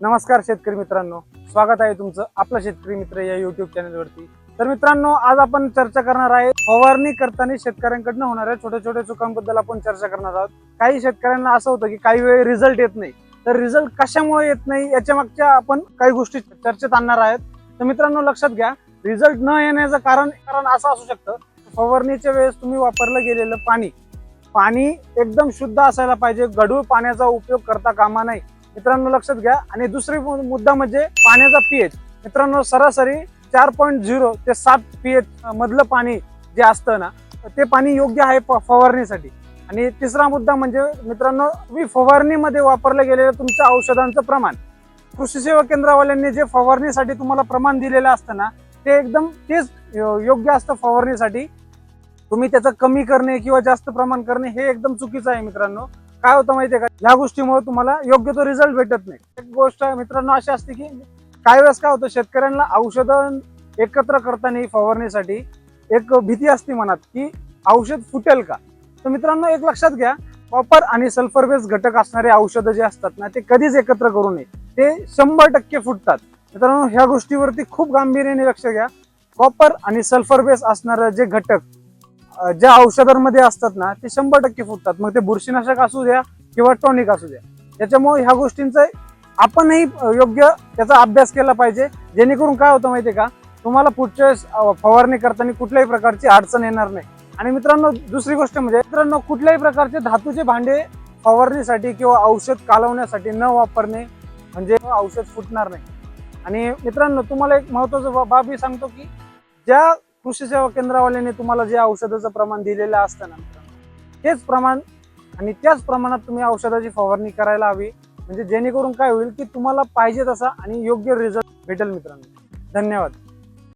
नमस्कार शेतकरी मित्रांनो. स्वागत आहे तुमचं आपला शेतकरी मित्र या युट्यूब चॅनलवरती तर मित्रांनो आज आपण चर्चा करणार आहे फवारणी करताना शेतकऱ्यांकडनं होणाऱ्या छोट्या छोट्या चुकांबद्दल आपण चर्चा करणार आहोत. काही शेतकऱ्यांना असं होतं की काही वेळ रिझल्ट येत नाही. तर रिझल्ट कशामुळे येत नाही याच्या मागच्या आपण काही गोष्टी चर्चेत आणणार आहेत. तर मित्रांनो लक्षात घ्या रिझल्ट न येण्याचं कारण कारण असं असू शकतं. फवारणीच्या वेळेस तुम्ही वापरलं गेलेलं पाणी. पाणी एकदम शुद्ध असायला पाहिजे. गढूळ पाण्याचा उपयोग करता कामा नाही मित्रांनो लक्षात घ्या. आणि दुसरी मुद्दा म्हणजे पाण्याचा पीएच मित्रांनो सरासरी चार पॉईंट झिरो ते सात पीएच मधलं पाणी जे असतं ना ते पाणी योग्य आहे फवारणीसाठी. आणि तिसरा मुद्दा म्हणजे मित्रांनो तुम्ही फवारणीमध्ये वापरलं गेलेलं तुमच्या औषधांचं प्रमाण. कृषी सेवा केंद्रावाल्यांनी जे फवारणीसाठी तुम्हाला प्रमाण दिलेलं असतं ना ते एकदम तेच योग्य असतं फवारणीसाठी. तुम्ही त्याचं कमी करणे किंवा जास्त प्रमाण करणे हे एकदम चुकीचं आहे मित्रांनो. काय होतं माहितीये का? ह्या गोष्टीमुळे तुम्हाला योग्य तो रिझल्ट भेटत नाही. एक गोष्ट मित्रांनो अशी असते की काही वेळेस काय होतं शेतकऱ्यांना औषधं एकत्र करताना फवारणीसाठी एक भीती असते मनात की औषध फुटेल का? तर मित्रांनो एक लक्षात घ्या कॉपर आणि सल्फर बेस घटक असणारे औषधं जे असतात ना ते कधीच एकत्र करू नये. ते शंभर टक्के फुटतात. मित्रांनो ह्या गोष्टीवरती खूप गांभीर्याने लक्ष घ्या. कॉपर आणि सल्फर बेस असणारे जे घटक ज्या औषधांमध्ये असतात ना ते शंभर टक्के फुटतात. मग ते बुरशीनाशक असू द्या किंवा टॉनिक असू द्या. त्याच्यामुळे ह्या गोष्टींचं आपणही योग्य त्याचा अभ्यास केला पाहिजे. जेणेकरून काय होतं माहिती का? तुम्हाला पुढच्या वेळेस, फवारणी करताना कुठल्याही प्रकारची अडचण येणार नाही. आणि मित्रांनो दुसरी गोष्ट म्हणजे मित्रांनो कुठल्याही प्रकारचे धातूचे भांडे फवारणीसाठी किंवा औषध कालवण्यासाठी न वापरणे म्हणजे औषध फुटणार नाही. आणि मित्रांनो तुम्हाला एक महत्वाचं बा- बाबी सांगतो की ज्या कृषी सेवा केंद्रावाल्याने तुम्हाला जे औषधाचं प्रमाण दिलेलं असतं ना तेच प्रमाण आणि त्याच प्रमाणात तुम्ही औषधाची फवारणी करायला हवी. म्हणजे जेणेकरून काय होईल की तुम्हाला पाहिजे तसा आणि योग्य रिझल्ट भेटेल मित्रांनो. धन्यवाद.